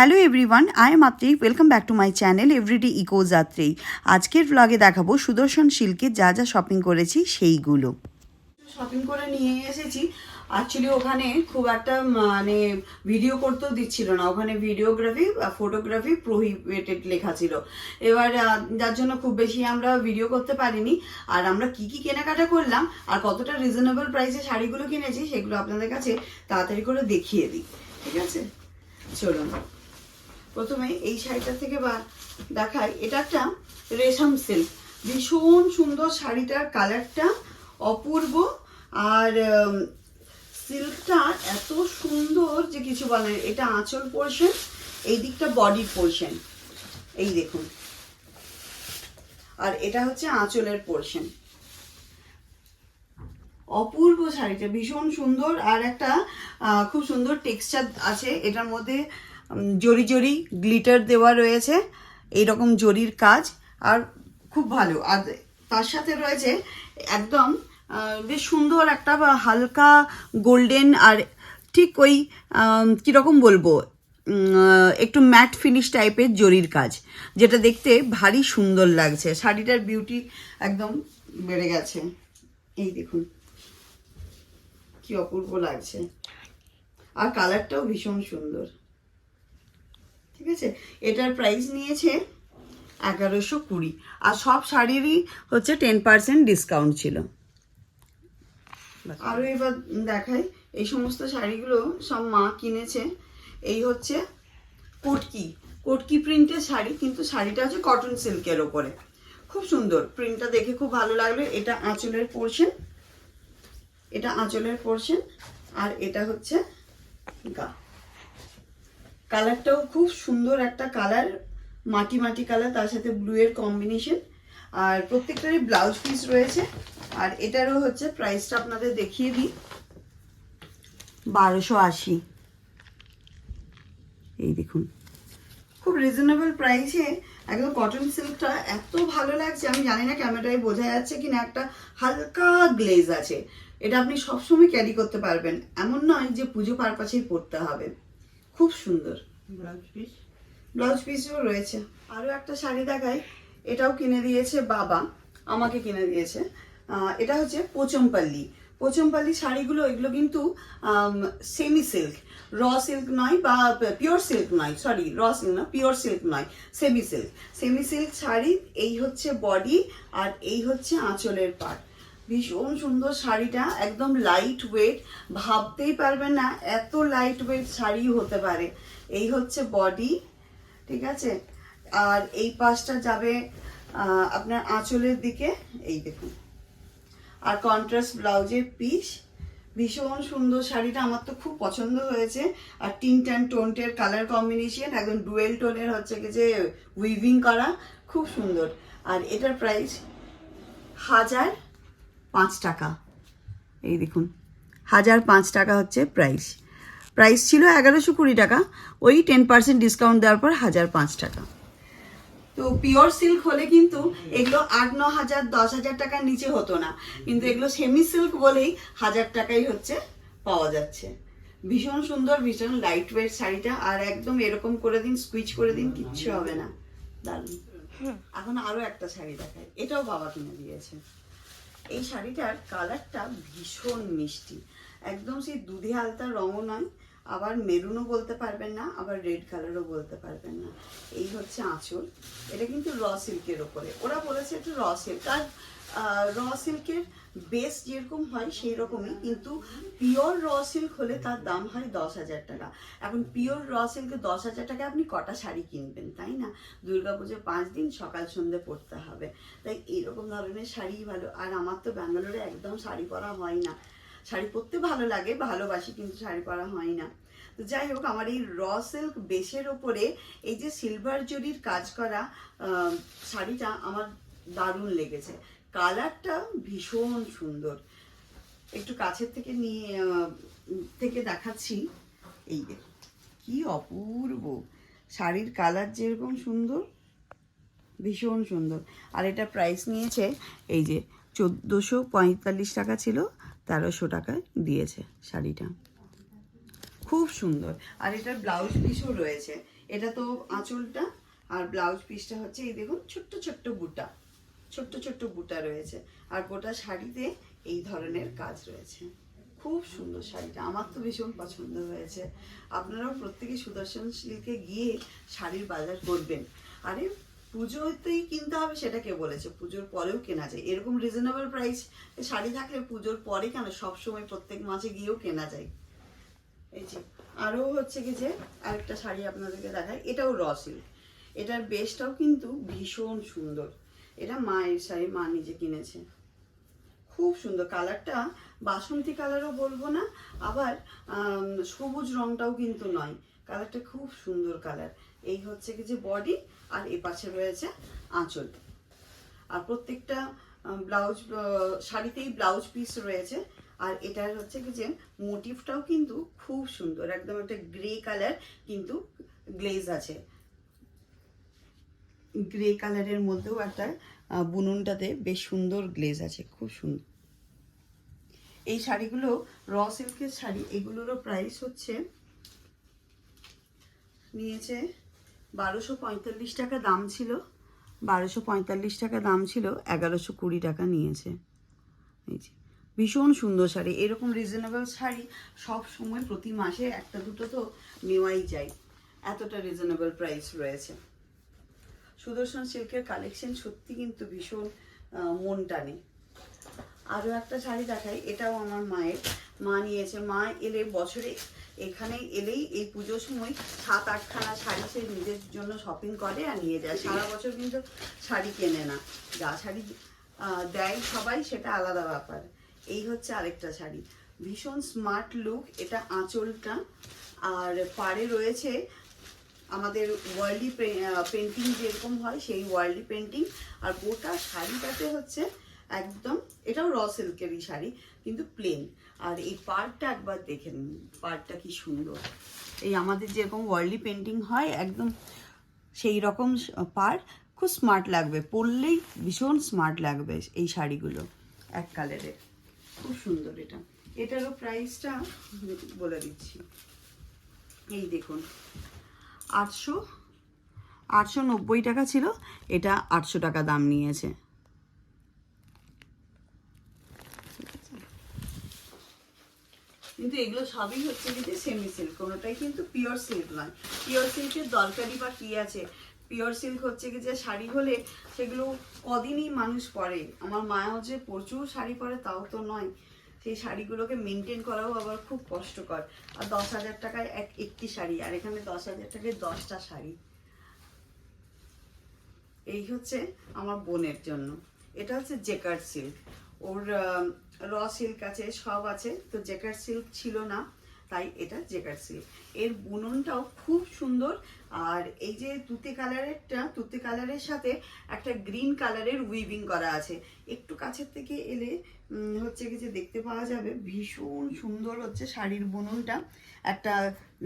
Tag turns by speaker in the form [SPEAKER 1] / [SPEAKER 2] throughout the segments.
[SPEAKER 1] Hello everyone I am Atri welcome back to my channel everyday eco Jatri আজকের ব্লগে দেখাবো সুদর্শন সিল্কের যা যা শপিং করেছি সেইগুলো। শপিং করে নিয়ে এসেছি। অ্যাকচুয়ালি ওখানে খুব একটা মানে ভিডিও করতেও দিচ্ছিল না। ওখানে ভিডিওগ্রাফি ফটোগ্রাফি প্রোহিবিটেড লেখা ছিল। এবার যার জন্য খুব বেশি আমরা ভিডিও করতে পারিনি। আর আমরা কি কি কেনাকাটা করলাম, আর কতটা রিজনেবল প্রাইসে শাড়িগুলো কিনেছি, সেগুলো আপনাদের কাছে তাড়াতাড়ি করে দেখিয়ে দিই। ঠিক আছে? চলুন। প্রথমে এই শাড়িটা থেকে বা দেখাই, এটা একটা রেশম সিল্ক ভীষণ সুন্দর শাড়িটার কালারটা অপূর্ব। আর সিল্কটা এত সুন্দর যে কিছু বলে এটা আঁচল পোর্শন এই দিকটা বডির পোর্শন এই দেখুন। আর এটা হচ্ছে আঁচলের পোর্শন অপূর্ব শাড়িটা, ভীষণ সুন্দর। আর একটা খুব সুন্দর টেক্সচার আছে। এটার মধ্যে জরি জরি গ্লিটার দেওয়া রয়েছে, এইরকম জরির কাজ, আর খুব ভালো। আর তার সাথে রয়েছে একদম বেশ সুন্দর একটা হালকা গোল্ডেন আর ঠিক ওই কীরকম বলব একটু ম্যাট ফিনিশ টাইপের জরির কাজ, যেটা দেখতে ভারী সুন্দর লাগছে। শাড়িটার বিউটি একদম বেড়ে গেছে। এই দেখুন, কি অপূর্ব লাগছে। আর কালারটাও ভীষণ সুন্দর। ঠিক আছে? এটার প্রাইস নিয়েছে এগারোশো কুড়ি। আর সব শাড়িরই হচ্ছে টেন পার্সেন্ট ডিসকাউন্ট ছিল। আরও এবার দেখাই এই সমস্ত শাড়িগুলো সব মা কিনেছে। এই হচ্ছে কোটকি। কোটকি প্রিন্টের শাড়ি কিন্তু শাড়িটা হচ্ছে কটন সিল্কের ওপরে। খুব সুন্দর। প্রিন্টটা দেখে খুব ভালো লাগল। এটা আঁচলের পোর্শন এটা আঁচলের পোর্শন আর এটা হচ্ছে গা। কালারটাও খুব সুন্দর একটা কালার, মাটি মাটি কালার, তার সাথে ব্লু এর কম্বিনেশন আর প্রত্যেকটারই ব্লাউজ পিস রয়েছে। আর এটারও হচ্ছে প্রাইসটা আপনাদের দেখিয়ে দিই। বারোশো আশি। এই দেখুন। খুব রিজনেবল প্রাইসে একদম কটন সিল্কটা এত ভালো লাগছে, আমি জানি না ক্যামেরায় বোঝা যাচ্ছে কি না একটা হালকা গ্লেজ আছে। এটা আপনি সবসময় ক্যারি করতে পারবেন। এমন নয় যে পুজো পারপাসেই পরতে হবে। খুব সুন্দর।
[SPEAKER 2] ব্লাউজ পিস
[SPEAKER 1] ব্লাউজ পিসও রয়েছে। আরও একটা শাড়ি দেখাই। এটাও কিনে দিয়েছে বাবা, আমাকে কিনে দিয়েছে। এটা হচ্ছে পোচমপাল্লি। পোচমপাল্লি শাড়িগুলো, এগুলো কিন্তু সেমি সিল্ক র সিল্ক নয় বা পিওর সিল্ক নয় সরি র সিল্ক না পিওর সিল্ক নয় semi silk semi silk sari, এই হচ্ছে বডি আর এই হচ্ছে আঁচলের পাট ভীষণ সুন্দর শাড়িটা, একদম লাইট ওয়েট ভাবতেই পারবেন না এত লাইট ওয়েট শাড়ি হতে পারে। এই হচ্ছে বডি ঠিক আছে? আর এই পাশটা যাবে আপনার আঁচলের দিকে, এই দেখুন। আর কন্ট্রাস্ট ব্লাউজের পিস ভীষণ সুন্দর শাড়িটা, আমার তো খুব পছন্দ হয়েছে। আর টিন্ট অ্যান্ড টোনটের কালার কম্বিনেশন একদম ডুয়েল টোনের হচ্ছে কি যে উইভিং করা, খুব সুন্দর। আর এটার প্রাইস হাজার পাঁচ টাকা। এই দেখুন, হাজার পাঁচ টাকা হচ্ছে প্রাইস প্রাইস ছিল এগারোশো কুড়ি টাকা, ওই টেন পার্সেন্ট ডিসকাউন্ট দেওয়ার পর হাজার পাঁচ টাকা। তো পিওর সিল্ক হলে কিন্তু এগুলো আট, ন হাজার, দশ হাজার টাকার নিচে হতো না। কিন্তু এগুলো সেমি সিল্ক বলেই হাজার টাকাই হচ্ছে, পাওয়া যাচ্ছে। ভীষণ সুন্দর, ভীষণ লাইট ওয়েট শাড়িটা, আর একদম এরকম করে দিন স্কুইচ করে দিন, কিচ্ছু হবে না। দারুণ। এখন আরও একটা শাড়ি দেখায় এটাও বাবা কিনে দিয়েছে। এই শাড়িটার কালারটা ভীষণ মিষ্টি। একদম সেই দুধে আলতা রঙও নয়, আবার মেরুনও বলতে পারবেন না, আবার রেড কালারও বলতে পারবেন না। এই হচ্ছে আঁচল। এটা কিন্তু র সিল্কের ওপরে। ওরা বলেছে একটু র সিল্ক। আর র সিল্কের বেস যেরকম হয় সেই রকমই কিন্তু পিওর র সিল্ক হলে তার দাম হয় দশ হাজার টাকা। এখন পিওর র সিল্কে দশ হাজার টাকা আপনি কটা শাড়ি কিনবেন, তাই না? দুর্গাপুজো পাঁচ দিন সকাল সন্ধে পরতে হবে। তাই এরকম ধরনের শাড়িই ভালো, আর আমার তো ব্যাঙ্গালোরে একদম শাড়ি পরা হয় না। শাড়ি পরতে ভালো লাগে, ভালোবাসি, কিন্তু শাড়ি পরা হয় না। তো যাই হোক, আমার এই র সিল্ক বেসের ওপরে এই যে সিলভার জরির কাজ করা শাড়িটা আমার দারুণ লেগেছে। কালারটা ভীষণ সুন্দর। একটু কাছের থেকে নিয়ে থেকে দেখাচ্ছি। এই কি অপূর্ব। শাড়ির কালার যেরকম সুন্দর, ভীষণ সুন্দর। আর এটা প্রাইস নিয়েছে, এই যে চোদ্দোশো পঁয়তাল্লিশ টাকা ছিল, তেরোশো টাকায় দিয়েছে শাড়িটা। খুব সুন্দর। আর এটার ব্লাউজ পিসও রয়েছে। এটা তো আঁচলটা, আর ব্লাউজ পিসটা হচ্ছে, এই দেখুন, ছোট্ট ছোট্ট বুটা ছোট্ট ছোট্ট বুটা রয়েছে আর গোটা শাড়িতে এই ধরনের কাজ রয়েছে। খুব সুন্দর শাড়িটা, আমার তো ভীষণ পছন্দ হয়েছে। আপনারাও প্রত্যেকে সুদর্শন সিল্কে গিয়ে শাড়ির বাজার করবেন। আরে, পুজোতেই কিনতে হবে সেটা কে বলেছে? পুজোর পরেও কেনা যায়। এরকম রিজনেবল প্রাইস শাড়ি থাকলে পুজোর পরে কেন? সবসময় প্রত্যেক মাসে গিয়েও কেনা যায়। এই যে, আরও হচ্ছে কি যে, আরেকটা শাড়ি আপনাদেরকে দেখায় এটাও র সিল্ক এটার বেসটাও কিন্তু ভীষণ সুন্দর। এটা মায়ের শাড়ি মা নিজে কিনেছে। খুব সুন্দর কালারটা, বাসন্তী কালারও বলব না, আবার সবুজ রংটাও কিন্তু নয়। কালারটা খুব সুন্দর কালার। এই হচ্ছে কি যে বডি, আর এ পাশে রয়েছে আঁচল। আর প্রত্যেকটা ব্লাউজ শাড়িতেই ব্লাউজ পিস রয়েছে। আর এটার হচ্ছে কি যে মোটিভটাও কিন্তু খুব সুন্দর, একদম একটা গ্রে কালার কিন্তু গ্লেজ আছে। গ্রে কালারের মধ্যেও একটা বুননটাতে বেশ সুন্দর গ্লেজ আছে, খুব সুন্দর। এই শাড়িগুলো র সিল্কের শাড়ি, এগুলোরও প্রাইস হচ্ছে, নিয়েছে বারোশো পঁয়তাল্লিশ টাকা দাম ছিল, বারোশো পঁয়তাল্লিশ টাকা দাম ছিল, এগারোশো কুড়ি টাকা নিয়েছে। ভীষণ সুন্দর শাড়ি, এরকম রিজনেবল শাড়ি সব সময় প্রতি মাসে একটা দুটো তো নেওয়াই যায়, এতটা রিজনেবল প্রাইস রয়েছে। সুদর্শন সিল্কের কালেকশন সত্যি কিন্তু ভীষণ মন টানে। আরও একটা শাড়ি দেখাই, এটাও আমার মায়ের। মা নিয়েছে, মা এলে বছরে এখানে এলেই এই পুজোর সময় সাত আটখানা শাড়ি সে নিজের জন্য শপিং করে আর নিয়ে যায়। সারা বছর কিন্তু শাড়ি কেনে না। যা শাড়ি দেয় সবাই সেটা আলাদা ব্যাপার। এই হচ্ছে আরেকটা শাড়ি। ভীষণ স্মার্ট লুক এটা আঁচলটা। আর পাড়ে রয়েছে আমাদের ওয়ার্ল্ডি পেন্টিং যেরকম হয় সেই ওয়ার্ল্ডি পেন্টিং আর গোটা শাড়িটাতে হচ্ছে একদম, এটাও র সিল্কেরই শাড়ি, কিন্তু প্লেন আর এই পার্টটা একবার দেখে নিন পার্টটা কি সুন্দর। এই আমাদের যেরকম ওয়ার্ল্ডি পেন্টিং হয়, একদম সেই রকম পার্ট খুব স্মার্ট লাগবে, পরলেই ভীষণ স্মার্ট লাগবে এই শাড়িগুলো, এক কালারের খুব সুন্দর এটা। এটারও প্রাইসটা বলে দিচ্ছি। এই দেখুন আটশো আটশো নব্বই টাকা ছিল। এটা আটশো টাকা দাম নিয়েছে। কিন্তু এগুলো সবই হচ্ছে কিন্তু সেমি সিল্ক কোনোটাই কিন্তু পিওর সিল্ক নয়। পিওর সিল্কের দরকারি বা কি আছে? পিওর সিল্ক হচ্ছে কি যে শাড়ি হলে সেগুলো কদিনই মানুষ পরে। আমার মাও যে প্রচুর শাড়ি পরে তাও তো নয়। সেই শাড়িগুলোকে মেনটেন করাও আবার খুব কষ্টকর। আর দশ হাজার টাকায় এক একটি শাড়ি, আর এখানে দশ হাজার টাকায় দশটা শাড়ি। এই হচ্ছে আমার বোনের জন্য। এটা হচ্ছে জেকার সিল্ক ওর র সিল্ক আছে, সব আছে। তো জেকার সিল্ক ছিল না। তাই এটা জেকার সিল্ক এর বুননটাও খুব সুন্দর। আর এই যে তুতে কালারেরটা, তুতে কালারের সাথে একটা গ্রিন কালারের উইভিং করা আছে। একটু কাছের থেকে এলে হচ্ছে কি যে দেখতে পাওয়া যাবে, ভীষণ সুন্দর হচ্ছে শাড়ির বুননটা। একটা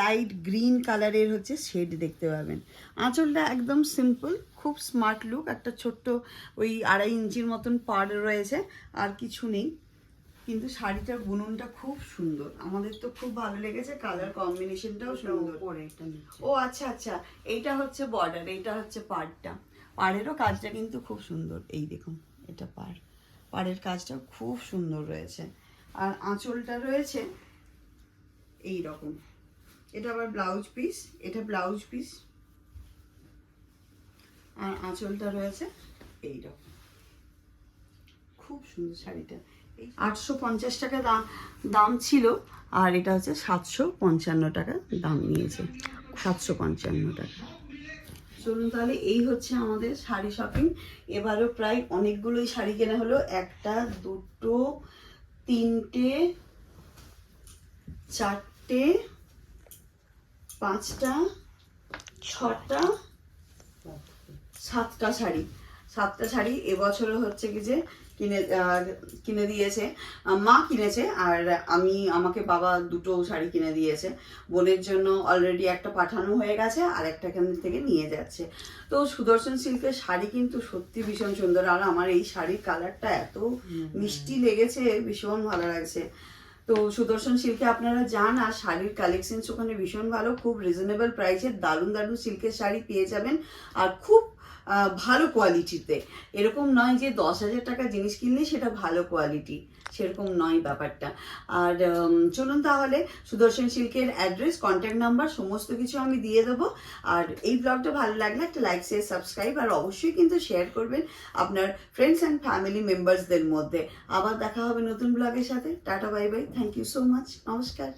[SPEAKER 1] লাইট গ্রিন কালারের হচ্ছে শেড দেখতে পাবেন। আঁচলটা একদম সিম্পল খুব স্মার্ট লুক একটা ছোট্ট ওই আড়াই ইঞ্চির মতন পাড় রয়েছে, আর কিছু নেই। কিন্তু শাড়িটার বুননটা খুব সুন্দর। আমাদের তো খুব ভালো লেগেছে কালার কম্বিনেশনটাও সুন্দর। ও আচ্ছা আচ্ছা এইটা হচ্ছে বর্ডার এইটা হচ্ছে পাড়টা। পাড়েরও কাজটা কিন্তু খুব সুন্দর। এই দেখুন এটা পাড়। পাড়ের কাজটা খুব সুন্দর রয়েছে। আর আঁচলটা রয়েছে এই রকম। এটা আবার ব্লাউজ পিস এটা ব্লাউজ পিস আর আঁচলটা রয়েছে এই রকম। খুব সুন্দর শাড়িটা। আটশো পঞ্চাশ টাকা দাম ছিল, আর এটা হচ্ছে সাতশো পঞ্চান্ন টাকা দাম নিয়েছে, সাতশো পঞ্চান্ন টাকা। চলুন তাহলে, এই হচ্ছে আমাদের শাড়ি শপিং এবারও প্রায় অনেকগুলোই শাড়ি কেনা হলো। একটা, দুটো, তিনটে, চারটে, পাঁচটা, ছটা, সাতটা শাড়ি। সাতটা শাড়ি এবছরও হচ্ছে কি যে কিনে কিনে দিয়েছে। মা কিনেছে আর আমি আমাকে বাবা দুটো শাড়ি কিনে দিয়েছে। বোনের জন্য অলরেডি একটা পাঠানো হয়ে গেছে আর একটা এখান থেকে নিয়ে যাচ্ছে। তো সুদর্শন সিল্কের শাড়ি কিন্তু সত্যি ভীষণ সুন্দর আর আমার এই শাড়ির কালারটা এত মিষ্টি লেগেছে ভীষণ ভালো লাগছে। তো সুদর্শন সিল্কে আপনারা যান আর শাড়ির কালেকশন ওখানে ভীষণ ভালো খুব রিজনেবল প্রাইসে দারুণ দারুণ সিল্কের শাড়ি পেয়ে যাবেন। আর খুব ভালো কোয়ালিটিতে এরকম নয় যে দশ হাজার টাকা জিনিস কিনলে সেটা ভালো কোয়ালিটি সেরকম নয় ব্যাপারটা। আর চলুন তাহলে সুদর্শন সিল্কের অ্যাড্রেস কন্ট্যাক্ট নাম্বার সমস্ত কিছু আমি দিয়ে দেবো। আর এই ব্লগটা ভালো লাগলে একটা লাইক শেয়ার সাবস্ক্রাইব আর অবশ্যই কিন্তু শেয়ার করবেন আপনার ফ্রেন্ডস অ্যান্ড ফ্যামিলি মেম্বার্সদের মধ্যে। আবার দেখা হবে নতুন ব্লগের সাথে। Tata bye bye thank you so much নমস্কার।